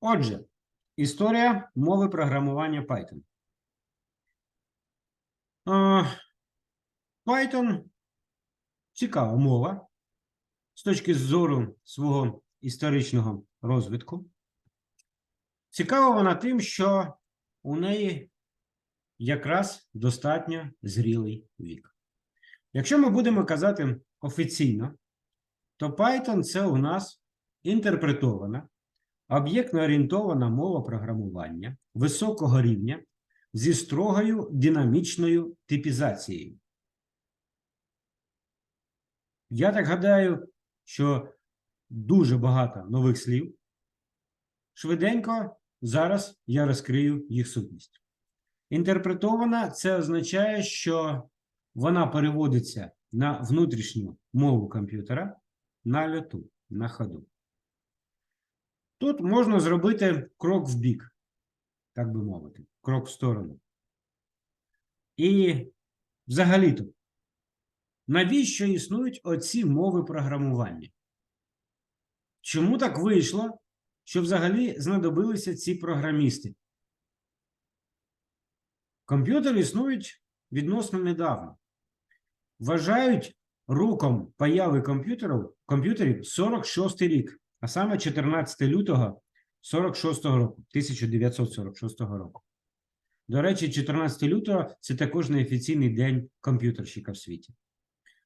Отже, історія мови програмування Python. Python цікава мова з точки зору свого історичного розвитку. Цікава вона тим, що у неї якраз достатньо зрілий вік. Якщо ми будемо казати офіційно, то Python це у нас інтерпретована, об'єктно орієнтована мова програмування високого рівня зі строгою динамічною типізацією. Я так гадаю, що дуже багато нових слів. Швиденько зараз я розкрию їх сутність. Інтерпретована це означає, що вона переводиться на внутрішню мову комп'ютера на льоту, на ходу. Тут можна зробити крок в бік, так би мовити, крок в сторону. І взагалі-то, навіщо існують оці мови програмування? Чому так вийшло, що взагалі знадобилися ці програмісти? Комп'ютери існують відносно недавно. Вважають роком появи комп'ютерів 46 рік, а саме 14 лютого 46 року, 1946 року. До речі, 14 лютого це також неофіційний день комп'ютерщика в світі.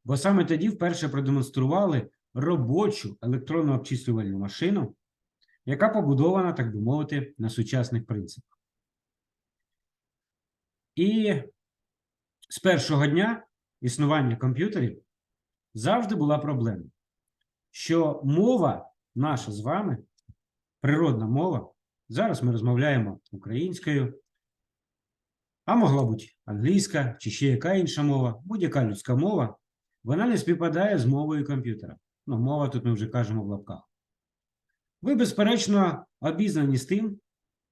Бо саме тоді вперше продемонстрували робочу електронну обчислювальну машину, яка побудована, так би мовити, на сучасних принципах. І з першого дня існування комп'ютерів завжди була проблема, що мова наша з вами, природна мова, зараз ми розмовляємо українською, а могла бути англійська чи ще яка інша мова, будь-яка людська мова, вона не співпадає з мовою комп'ютера. Ну, мова тут ми вже кажемо в лапках. Ви, безперечно, обізнані з тим,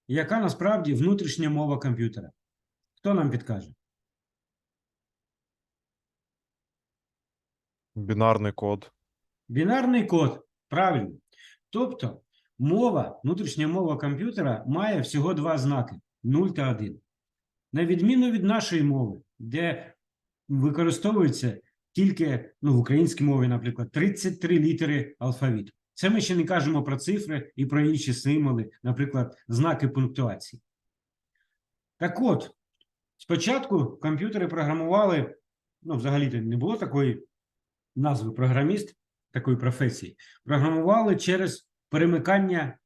яка насправді внутрішня мова комп'ютера. Хто нам підкаже? Бінарний код. Бінарний код. Правильно. Тобто, мова, внутрішня мова комп'ютера має всього два знаки 0 та 1. На відміну від нашої мови, де використовується тільки ну, в українській мові, наприклад, 33 літери алфавіту. Це ми ще не кажемо про цифри і про інші символи, наприклад, знаки пунктуації. Так от, спочатку комп'ютери програмували, ну, взагалі-то не було такої назви програміст, такої професії, програмували через перемикання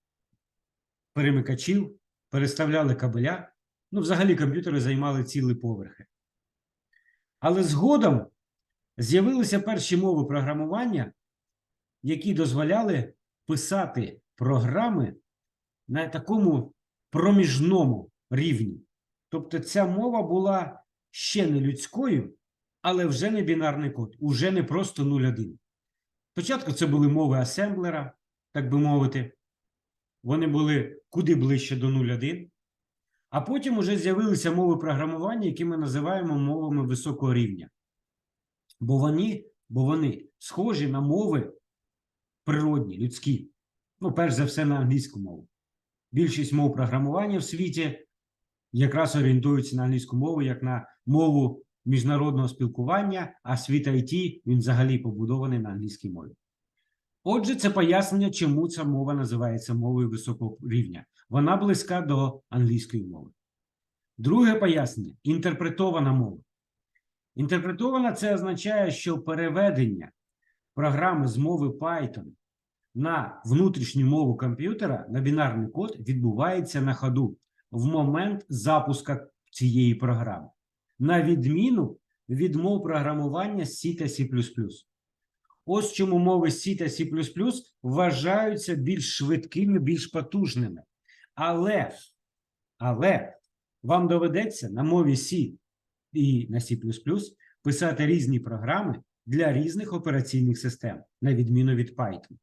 перемикачів, переставляли кабеля. Ну, взагалі, комп'ютери займали цілі поверхи. Але згодом з'явилися перші мови програмування, які дозволяли писати програми на такому проміжному рівні. Тобто, ця мова була ще не людською, але вже не бінарний код, уже не просто 0,1. Спочатку це були мови асемблера, так би мовити. Вони були куди ближче до 0,1. А потім вже з'явилися мови програмування, які ми називаємо мовами високого рівня. Бо вони, бо вони схожі на мови природні, людські. Ну, перш за все, на англійську мову. Більшість мов програмування в світі якраз орієнтуються на англійську мову як на мову міжнародного спілкування, а світ IT він взагалі побудований на англійській мові. Отже, це пояснення, чому ця мова називається мовою високого рівня. Вона близька до англійської мови. Друге пояснення інтерпретована мова. Інтерпретована це означає, що переведення програми з мови Python на внутрішню мову комп'ютера на бінарний код відбувається на ходу в момент запуска цієї програми, на відміну від мов програмування C та C++. Ось чому мови C та C++ вважаються більш швидкими, більш потужними. Але, але вам доведеться на мові C і на C++ писати різні програми для різних операційних систем, на відміну від Python.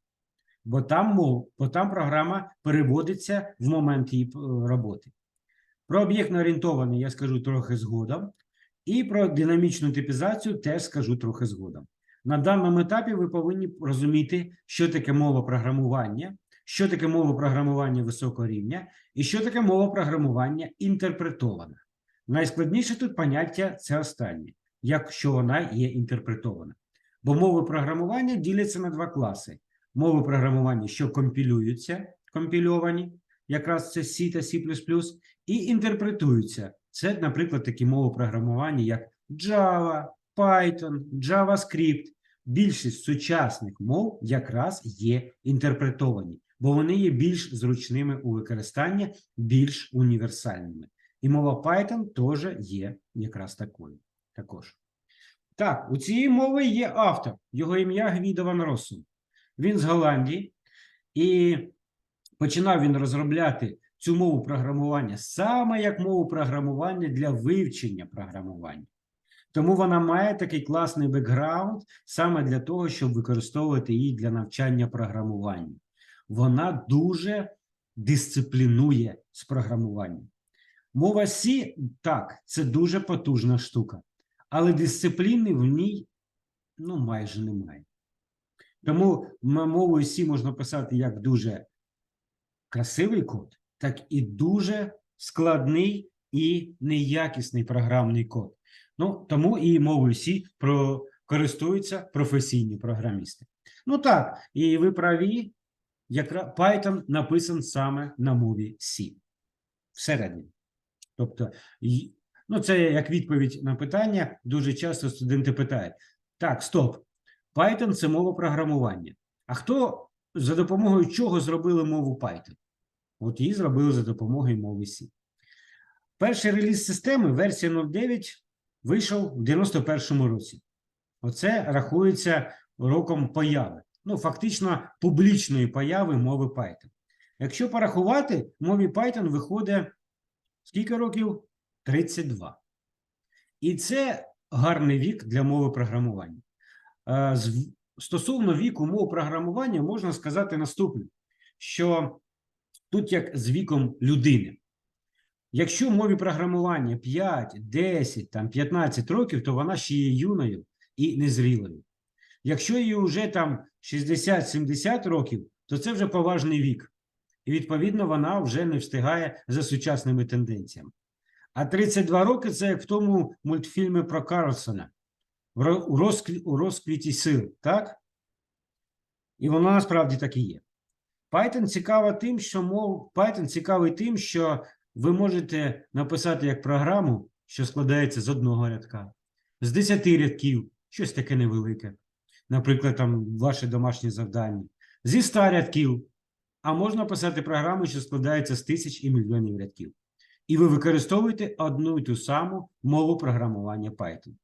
Бо там мов, бо там програма переводиться в момент її е, роботи. Про об'єктно орієнтований я скажу трохи згодом, і про динамічну типізацію теж скажу трохи згодом. На даному етапі ви повинні розуміти, що таке мова програмування, що таке мова програмування високого рівня і що таке мова програмування інтерпретована. Найскладніше тут поняття це останнє, якщо вона є інтерпретована. Бо мови програмування діляться на два класи: мови програмування, що компілюються, компільовані, якраз це C та C++, і інтерпретуються. Це, наприклад, такі мови програмування, як Java, Python, JavaScript. Більшість сучасних мов якраз є інтерпретовані, бо вони є більш зручними у використанні, більш універсальними. І мова Python теж є якраз такою. Також. Так, у цієї мови є автор. Його ім'я Гвідо Ван Россум. Він з Голландії, і починав він розробляти цю мову програмування саме як мову програмування для вивчення програмування. Тому вона має такий класний бекграунд саме для того, щоб використовувати її для навчання програмування. Вона дуже дисциплінує з програмуванням. Мова C, так, це дуже потужна штука, але дисципліни в ній ну, майже немає. Тому мовою C можна писати як дуже красивий код, так і дуже складний і неякісний програмний код. Ну, тому і мовою про, користуються професійні програмісти. Ну так, і ви праві, якраз Python написан саме на мові C всередині. Тобто, ну, це як відповідь на питання. Дуже часто студенти питають: так, стоп, Python це мова програмування. А хто за допомогою чого зробили мову Python? От її зробили за допомогою мови C. Перший реліз системи, версія 09, вийшов в 91-му році. Оце рахується роком появи. Ну, фактично, публічної появи мови Python. Якщо порахувати, мові Python виходить скільки років? 32. І це гарний вік для мови програмування. Е, Стосовно віку мов програмування можна сказати наступне, що тут як з віком людини. Якщо мові програмування 5, 10, там 15 років, то вона ще є юною і незрілою. Якщо їй вже там 60-70 років, то це вже поважний вік. І відповідно вона вже не встигає за сучасними тенденціями. А 32 роки це як в тому мультфільмі про Карлсона у, розквіті сил, так? І воно насправді так і є. Python цікава тим, що мов Python цікавий тим, що ви можете написати як програму, що складається з одного рядка, з 10 рядків, щось таке невелике. Наприклад, там ваше домашнє завдання, зі 100 рядків. А можна писати програму, що складається з тисяч і мільйонів рядків. І ви використовуєте одну і ту саму мову програмування Python.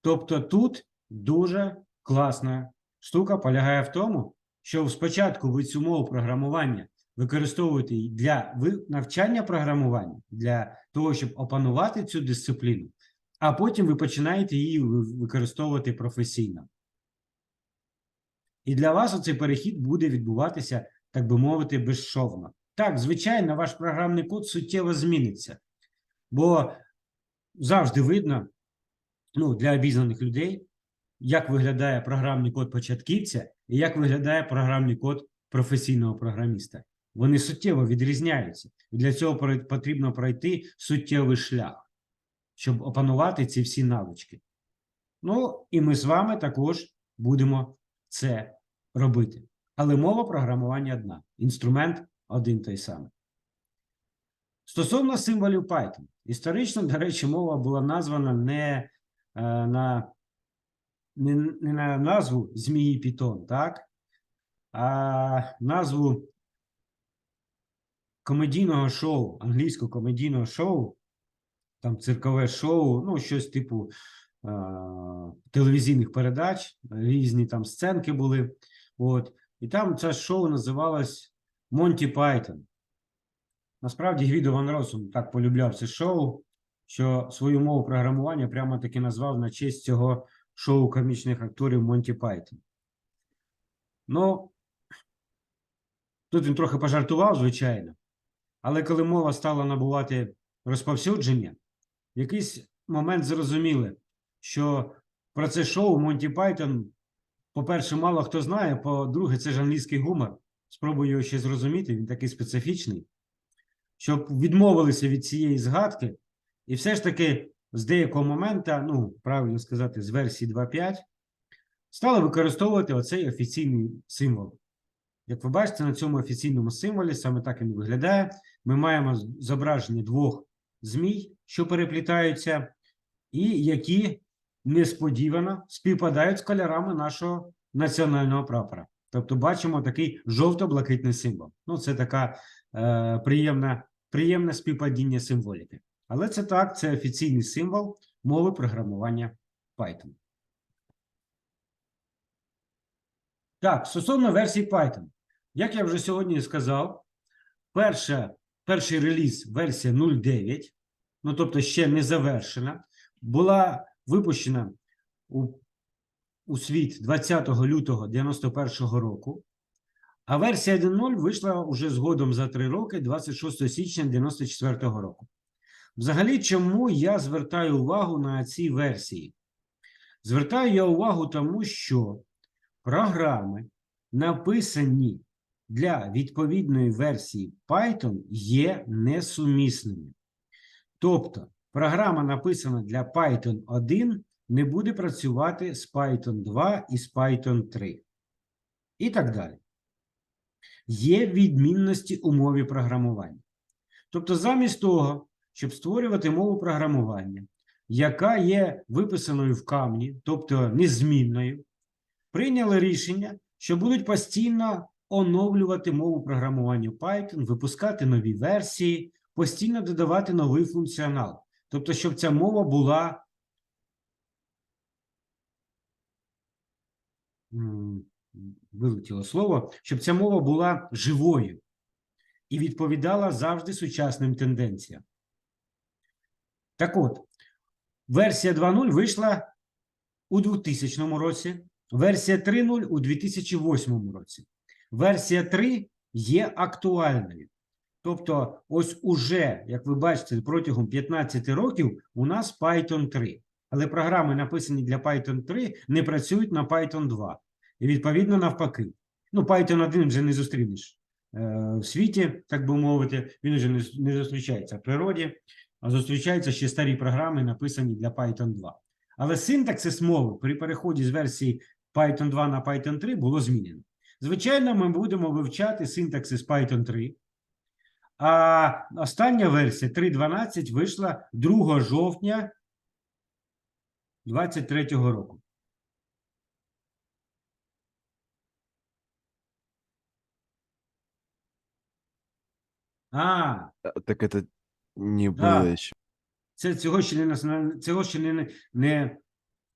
Тобто тут дуже класна штука полягає в тому, що спочатку ви цю мову програмування використовуєте для навчання програмування, для того, щоб опанувати цю дисципліну, а потім ви починаєте її використовувати професійно. І для вас оцей перехід буде відбуватися, так би мовити, безшовно. Так, звичайно, ваш програмний код суттєво зміниться, бо завжди видно, ну, для обізнаних людей, як виглядає програмний код початківця і як виглядає програмний код професійного програміста. Вони суттєво відрізняються. І для цього потрібно пройти суттєвий шлях, щоб опанувати ці всі навички. Ну, і ми з вами також будемо це робити. Але мова програмування одна, інструмент один той самий. Стосовно символів Python, історично, до речі, мова була названа не е, на не, не на назву змії Python, так? А назву комедійного шоу, англійського комедійного шоу, там циркове шоу, ну, щось типу е, телевізійних передач, різні там сценки були. От. І там це шоу називалось Монті Пайтон. Насправді Гвідо Ван Росум так полюбляв це шоу, що свою мову програмування прямо таки назвав на честь цього шоу комічних акторів Монті Пайтон. Ну, тут він трохи пожартував, звичайно, але коли мова стала набувати розповсюдження, в якийсь момент зрозуміли, що про це шоу Монті Пайтон, по-перше, мало хто знає, по-друге, це ж англійський гумор. спробую його ще зрозуміти, він такий специфічний, щоб відмовилися від цієї згадки, і все ж таки з деякого моменту, ну, правильно сказати, з версії 2.5, стали використовувати оцей офіційний символ. Як ви бачите, на цьому офіційному символі саме так він виглядає. Ми маємо зображення двох змій, що переплітаються, і які несподівано співпадають з кольорами нашого національного прапора. Тобто бачимо такий жовто-блакитний символ. Ну, це така е, приємна, приємне співпадіння символіки. Але це так, це офіційний символ мови програмування Python. Так, стосовно версії Python. Як я вже сьогодні сказав, перша, перший реліз версія 0.9, ну тобто ще не завершена, була випущена у, у світ 20 лютого 91 року, а версія 1.0 вийшла уже згодом за 3 роки, 26 січня 94 року. Взагалі, чому я звертаю увагу на ці версії? Звертаю я увагу тому, що програми, написані для відповідної версії Python, є несумісними. Тобто, програма, написана для Python 1, не буде працювати з Python 2 і з Python 3. І так далі. Є відмінності у мові програмування. Тобто, замість того, щоб створювати мову програмування, яка є виписаною в камні, тобто незмінною, прийняли рішення, що будуть постійно оновлювати мову програмування Python, випускати нові версії, постійно додавати новий функціонал. Тобто, щоб ця мова була вилетіло слово, щоб ця мова була живою і відповідала завжди сучасним тенденціям. Так от, версія 2.0 вийшла у 2000 році, версія 3.0 у 2008 році. Версія 3 є актуальною. Тобто, ось уже, як ви бачите, протягом 15 років у нас Python 3. Але програми, написані для Python 3, не працюють на Python 2. І відповідно навпаки. Ну, Python 1 вже не зустрінеш е, в світі, так би мовити, він вже не, зустрічається в природі, зустрічаються ще старі програми, написані для Python 2. Але синтаксис мови при переході з версії Python 2 на Python 3 було змінено. Звичайно, ми будемо вивчати синтаксис Python 3. А остання версія 3.12 вийшла 2 жовтня 2023 року. А, А, Так это не Да. было еще. це цього ще не цього ще не, не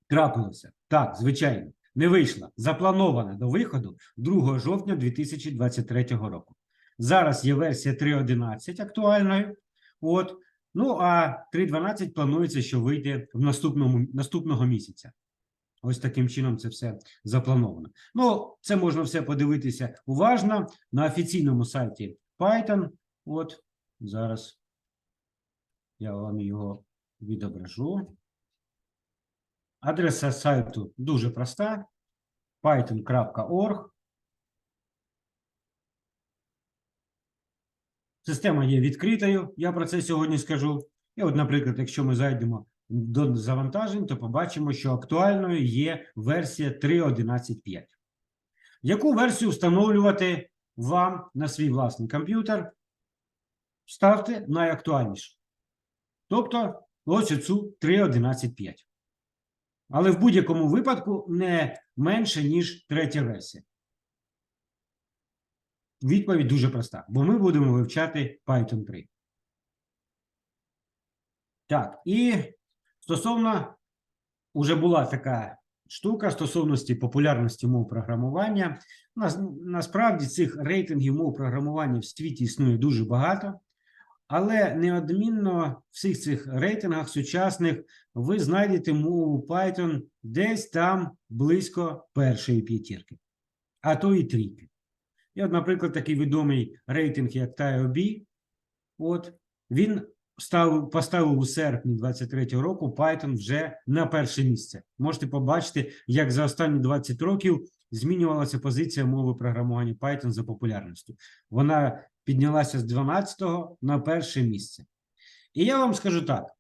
трапилося. Так, звичайно, не вийшла. Запланована до виходу 2 жовтня 2023 року. Зараз є версія 3.11 актуальною. От. Ну а 3.12 планується, що вийде в наступному наступного місяця. Ось таким чином це все заплановано. Ну, це можна все подивитися уважно на офіційному сайті Python. От зараз я вам його відображу. Адреса сайту дуже проста: python.org. Система є відкритою, я про це сьогодні скажу. І от, наприклад, якщо ми зайдемо до завантажень, то побачимо, що актуальною є версія 3.11.5. Яку версію встановлювати вам на свій власний комп'ютер? Ставте найактуальнішу. Тобто, ось цю 3.11.5. Але в будь-якому випадку не менше, ніж третя версія. Відповідь дуже проста, бо ми будемо вивчати Python 3. Так, і стосовно уже була така штука стосовності популярності мов програмування. Нас, насправді цих рейтингів мов програмування в світі існує дуже багато, але неодмінно в всіх цих рейтингах сучасних ви знайдете мову Python десь там близько першої п'ятірки, а то і трійки. І от, наприклад, такий відомий рейтинг, як TIOB, от він став, поставив у серпні 23 року Python вже на перше місце. Можете побачити, як за останні 20 років змінювалася позиція мови програмування Python за популярністю. Вона піднялася з 12-го на перше місце. І я вам скажу так: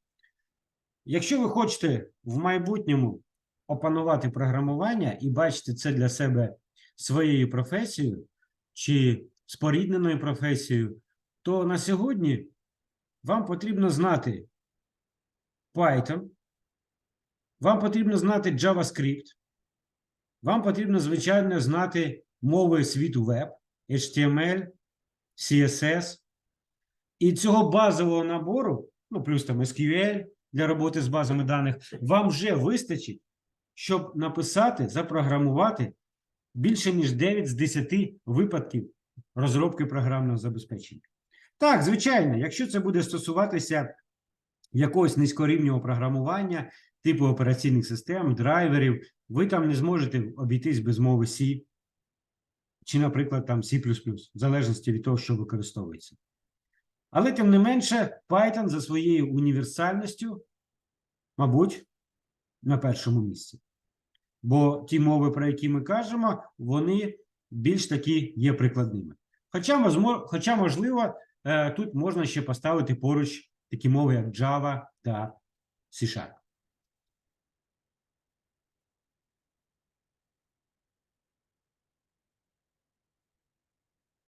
якщо ви хочете в майбутньому опанувати програмування і бачити це для себе своєю професією чи спорідненою професією, то на сьогодні вам потрібно знати Python, вам потрібно знати JavaScript, вам потрібно, звичайно, знати мови світу веб, HTML, CSS. І цього базового набору, ну плюс там SQL для роботи з базами даних, вам вже вистачить, щоб написати, запрограмувати більше ніж 9 з 10 випадків розробки програмного забезпечення. Так, звичайно, якщо це буде стосуватися якогось низькорівнього програмування, типу операційних систем, драйверів, ви там не зможете обійтись без мови C чи, наприклад, там C++, в залежності від того, що використовується. Але тим не менше, Python за своєю універсальністю, мабуть, на першому місці. Бо ті мови, про які ми кажемо, вони більш такі є прикладними. Хоча, хоча можливо, е, тут можна ще поставити поруч такі мови, як Java та C-Sharp.